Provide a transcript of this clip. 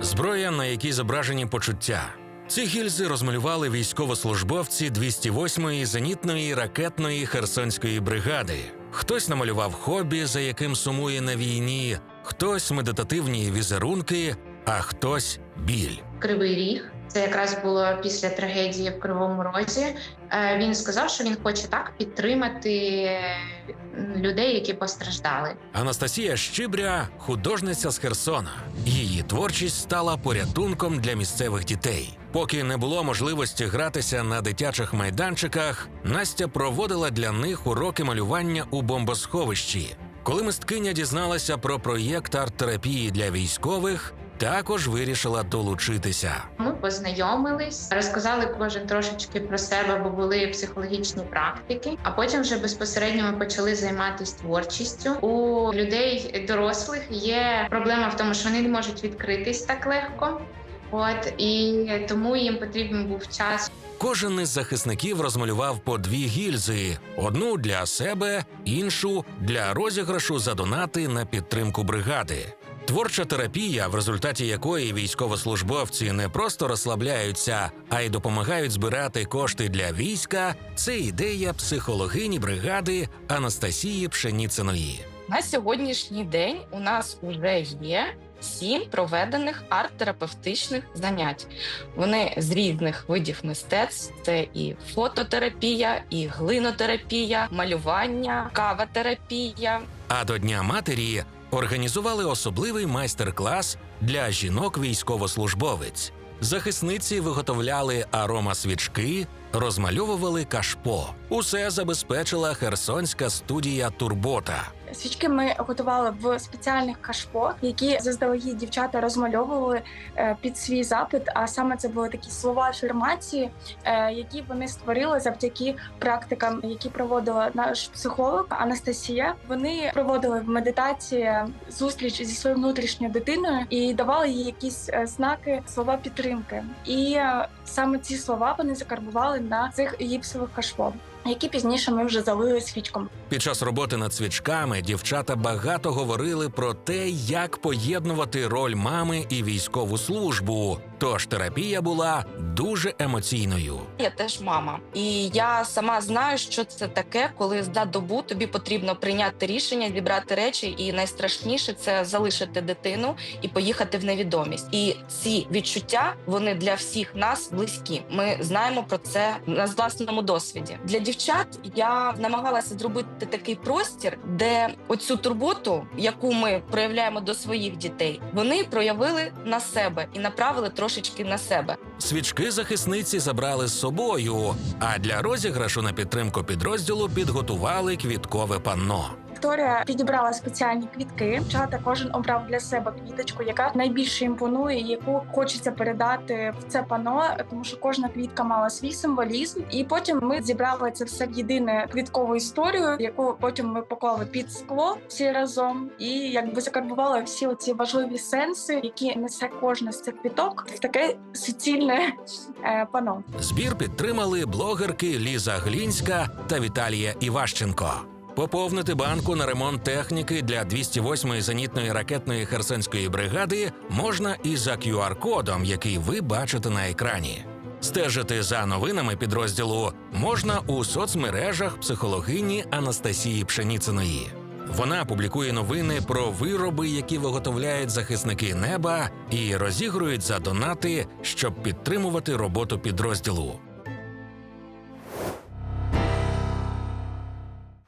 зброя, на якій зображені почуття. Ці гільзи розмалювали військовослужбовці 208-ї зенітної ракетної Херсонської бригади. Хтось намалював хобі, за яким сумує на війні, хтось медитативні візерунки, а хтось біль. Кривий Ріг. Це якраз було після трагедії в Кривому Розі. Е, Він сказав, що він хоче так підтримати людей, які постраждали. Анастасія Щибря художниця з Херсона. Її творчість стала порятунком для місцевих дітей. Поки не було можливості гратися на дитячих майданчиках, Настя проводила для них уроки малювання у бомбосховищі. Коли мисткиня дізналася про проєкт арт-терапії для військових, також вирішила долучитися. Ми познайомились, розказали кожен трошечки про себе, бо були психологічні практики. А потім вже безпосередньо ми почали займатися творчістю. У людей дорослих є проблема в тому, що вони не можуть відкритись так легко. От і тому їм потрібен був час. Кожен із захисників розмалював по дві гільзи: одну для себе, іншу для розіграшу за донати на підтримку бригади. Творча терапія, в результаті якої військовослужбовці не просто розслабляються, а й допомагають збирати кошти для війська. Це ідея психологині бригади Анастасії Пшеніциної. На сьогоднішній день у нас вже є сім проведених арт-терапевтичних занять. Вони з різних видів мистецтв: це і фототерапія, і глинотерапія, малювання, кавотерапія. А до Дня матері організували особливий майстер-клас для жінок-військовослужбовець. Захисниці виготовляли аромасвічки, розмальовували кашпо. Усе забезпечила херсонська студія Турбота. Свічки ми готували в спеціальних кашпо, які заздалегідь дівчата розмальовували е, під свій запит. А саме це були такі слова афірмації, е, які вони створили завдяки практикам, які проводила наш психолог Анастасія. Вони проводили в медитації зустріч зі своєю внутрішньою дитиною і давали їй якісь е, знаки, слова підтримки. І саме ці слова вони закарбували на цих гіпсових кашпо, які пізніше ми вже залили свічком. Під час роботи над свічками дівчата багато говорили про те, як поєднувати роль мами і військову службу. Тож терапія була дуже емоційною. Я теж мама, і я сама знаю, що це таке, коли за добу тобі потрібно прийняти рішення, зібрати речі, і найстрашніше це залишити дитину і поїхати в невідомість. І ці відчуття вони для всіх нас близькі. Ми знаємо про це на власному досвіді. Для дівчат я намагалася зробити такий простір, де оцю турботу, яку ми проявляємо до своїх дітей, вони проявили на себе і направили трошечки на себе. Свічки захисниці забрали з собою, а для розіграшу на підтримку підрозділу підготували квіткове панно. Вікторія підібрала спеціальні квітки. Чата кожен обрав для себе квіточку, яка найбільше імпонує, яку хочеться передати в це пано, тому що кожна квітка мала свій символізм. І потім ми зібрали це все в єдину квіткову історію, яку потім ми поклали під скло всі разом, і якби закарбували всі оці важливі сенси, які несе кожна з цих квіток в таке суцільне е, пано. Збір підтримали блогерки Ліза Глінська та Віталія Іващенко. Поповнити банку на ремонт техніки для 208-ї зенітної ракетної херсонської бригади можна і за QR-кодом, який ви бачите на екрані. Стежити за новинами підрозділу можна у соцмережах психологині Анастасії Пшеніциної. Вона публікує новини про вироби, які виготовляють захисники неба, і розігрують за донати, щоб підтримувати роботу підрозділу.